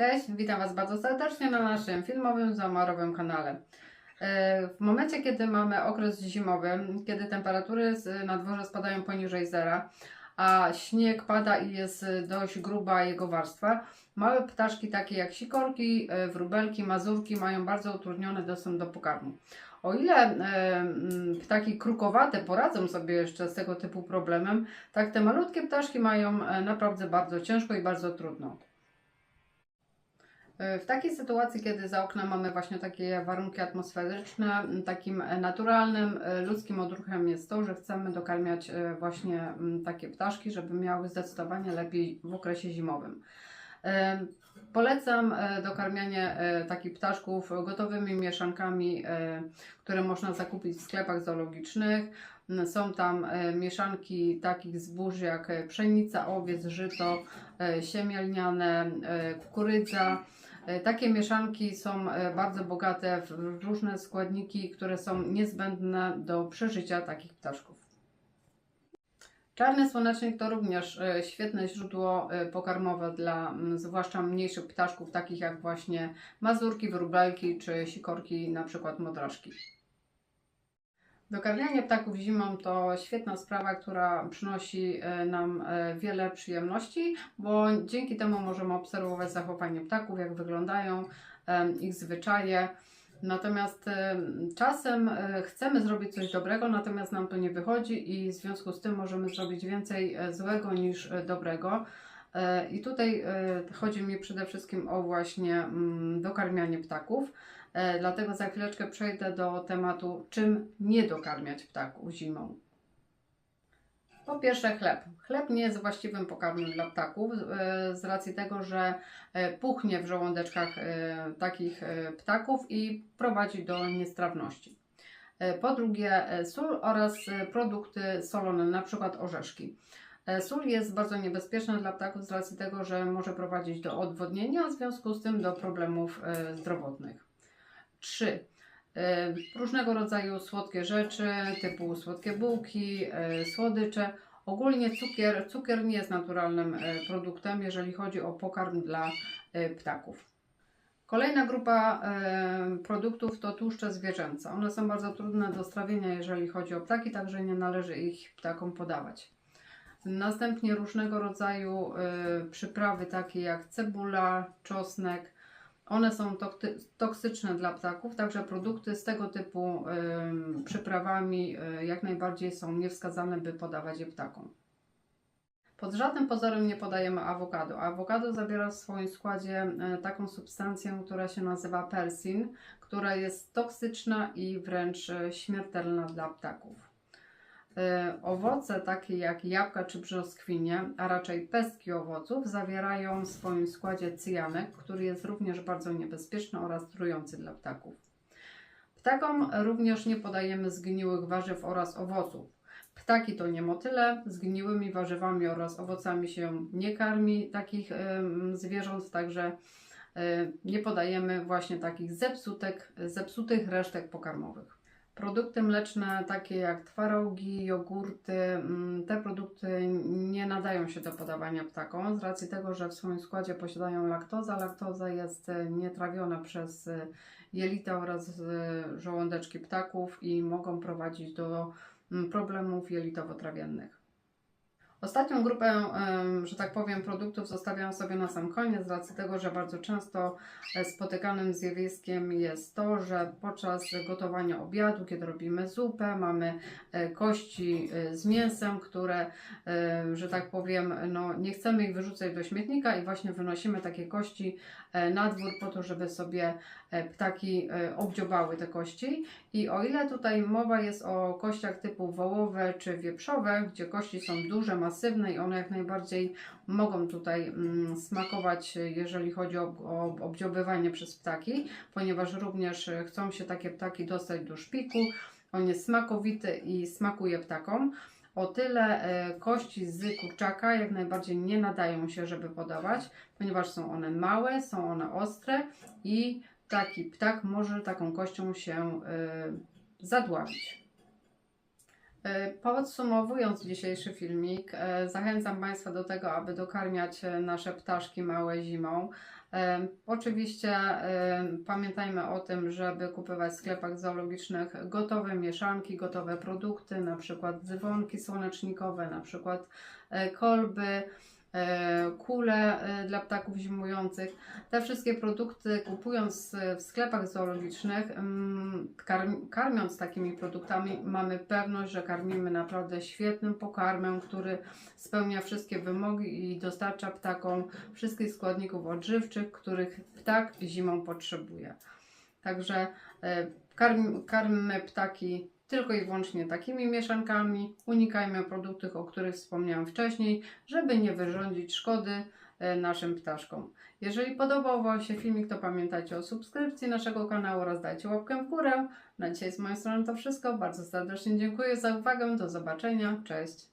Cześć, witam Was bardzo serdecznie na naszym filmowym, zamarowym kanale. E, W momencie, kiedy mamy okres zimowy, kiedy temperatury na dworze spadają poniżej zera, a śnieg pada i jest dość gruba jego warstwa, małe ptaszki takie jak sikorki, e, wróbelki, mazurki mają bardzo utrudniony dostęp do pokarmu. O ile e, ptaki krukowate poradzą sobie jeszcze z tego typu problemem, tak te malutkie ptaszki mają naprawdę bardzo ciężko i bardzo trudno. W takiej sytuacji, kiedy za oknem mamy właśnie takie warunki atmosferyczne, takim naturalnym, e, ludzkim odruchem jest to, że chcemy dokarmiać e, właśnie takie ptaszki, żeby miały zdecydowanie lepiej w okresie zimowym. E, Polecam dokarmianie takich ptaszków gotowymi mieszankami, które można zakupić w sklepach zoologicznych. Są tam mieszanki takich zbóż jak pszenica, owiec, żyto, e, siemię lniane, e, kukurydza. E, Takie mieszanki są e, bardzo bogate w różne składniki, które są niezbędne do przeżycia takich ptaszków. Czarny słonecznik to również e, świetne źródło pokarmowe dla zwłaszcza mniejszych ptaszków, takich jak właśnie mazurki, wróbelki czy sikorki, na przykład modraszki. Dokarmianie ptaków zimą to świetna sprawa, która przynosi e, nam e, wiele przyjemności, bo dzięki temu możemy obserwować zachowanie ptaków, jak wyglądają, em, ich zwyczaje. Natomiast em, czasem e, chcemy zrobić coś dobrego, natomiast nam to nie wychodzi i w związku z tym możemy zrobić więcej e, złego niż e, dobrego. E, I tutaj e, chodzi mi przede wszystkim o właśnie mm, dokarmianie ptaków. E, Dlatego za chwileczkę przejdę do tematu, czym nie dokarmiać ptaków zimą. Po pierwsze chleb. Chleb nie jest właściwym pokarmem dla ptaków e, z racji tego, że e, puchnie w żołądeczkach takich ptaków i prowadzi do niestrawności. Po drugie sól oraz produkty solone, przykład orzeszki. Sól jest bardzo niebezpieczna dla ptaków z racji tego, że może prowadzić do odwodnienia, a w związku z tym do problemów zdrowotnych. 3. Różnego rodzaju słodkie rzeczy, typu słodkie bułki, e, słodycze. Ogólnie cukier, cukier nie jest naturalnym e, produktem, jeżeli chodzi o pokarm dla ptaków. Kolejna grupa produktów to tłuszcze zwierzęce. One są bardzo trudne do strawienia, jeżeli chodzi o ptaki, także nie należy ich ptakom podawać. Następnie różnego rodzaju przyprawy takie jak cebula, czosnek. One są toksyczne dla ptaków, także produkty z tego typu em, przyprawami e, jak najbardziej są niewskazane, by podawać je ptakom. Pod żadnym pozorem nie podajemy awokado. Awokado zawiera w swoim składzie e, taką substancję, która się nazywa persin, która jest toksyczna i wręcz e, śmiertelna dla ptaków. E, Owoce takie jak jabłka czy brzoskwinie, a raczej pestki owoców, zawierają w swoim składzie cyjanek, który jest również bardzo niebezpieczny oraz trujący dla ptaków. Ptakom również nie podajemy zgniłych warzyw oraz owoców. Ptaki to nie motyle, zgniłymi warzywami oraz owocami się nie karmi takich em, zwierząt, także e, nie podajemy właśnie takich zepsutek, zepsutych resztek pokarmowych. Produkty mleczne, takie jak twarogi, jogurty, mm, te produkty nie nadają się do podawania ptakom z racji tego, że w swoim składzie posiadają laktozę. Laktoza jest e, nietrawiona przez e, jelita oraz e, żołądeczki ptaków i mogą prowadzić do mm, problemów jelitowo-trawiennych. Ostatnią grupę, że tak powiem, produktów zostawiam sobie na sam koniec, z racji tego, że bardzo często e, spotykanym zjawiskiem jest to, że podczas gotowania obiadu, kiedy robimy zupę, mamy e, kości e, z mięsem, które, że tak powiem, no, nie chcemy ich wyrzucać do śmietnika i właśnie wynosimy takie kości na dwór po to, żeby sobie ptaki obdziobały te kości. I o ile tutaj mowa jest o kościach typu wołowe czy wieprzowe, gdzie kości są duże, masywne i one jak najbardziej mogą tutaj mm, smakować, e, jeżeli chodzi o, o obdziobywanie przez ptaki, ponieważ również e, chcą się takie ptaki dostać do szpiku. On jest smakowity i smakuje ptakom. O tyle e, kości z kurczaka jak najbardziej nie nadają się, żeby podawać, ponieważ są one małe, są one ostre i taki ptak może taką kością się y, zadławić. E, Podsumowując dzisiejszy filmik, e, zachęcam Państwa do tego, aby dokarmiać e, nasze ptaszki małe zimą. Oczywiście pamiętajmy o tym, żeby kupować w sklepach zoologicznych gotowe mieszanki, gotowe produkty, na przykład dzwonki słonecznikowe, na przykład kolby, kule e, dla ptaków zimujących. Te wszystkie produkty kupując e, w sklepach zoologicznych, mm, karm, karmiąc takimi produktami, mamy pewność, że karmimy naprawdę świetnym pokarmem, który spełnia wszystkie wymogi i dostarcza ptakom wszystkich składników odżywczych, których ptak zimą potrzebuje. Także e, karm, karmmy ptaki tylko i wyłącznie takimi mieszankami. Unikajmy produktów, o których wspomniałam wcześniej, żeby nie wyrządzić szkody e, naszym ptaszkom. Jeżeli podobał Wam się filmik, to pamiętajcie o subskrypcji naszego kanału oraz dajcie łapkę w górę. Na dzisiaj z mojej strony to wszystko. Bardzo serdecznie dziękuję za uwagę. Do zobaczenia. Cześć.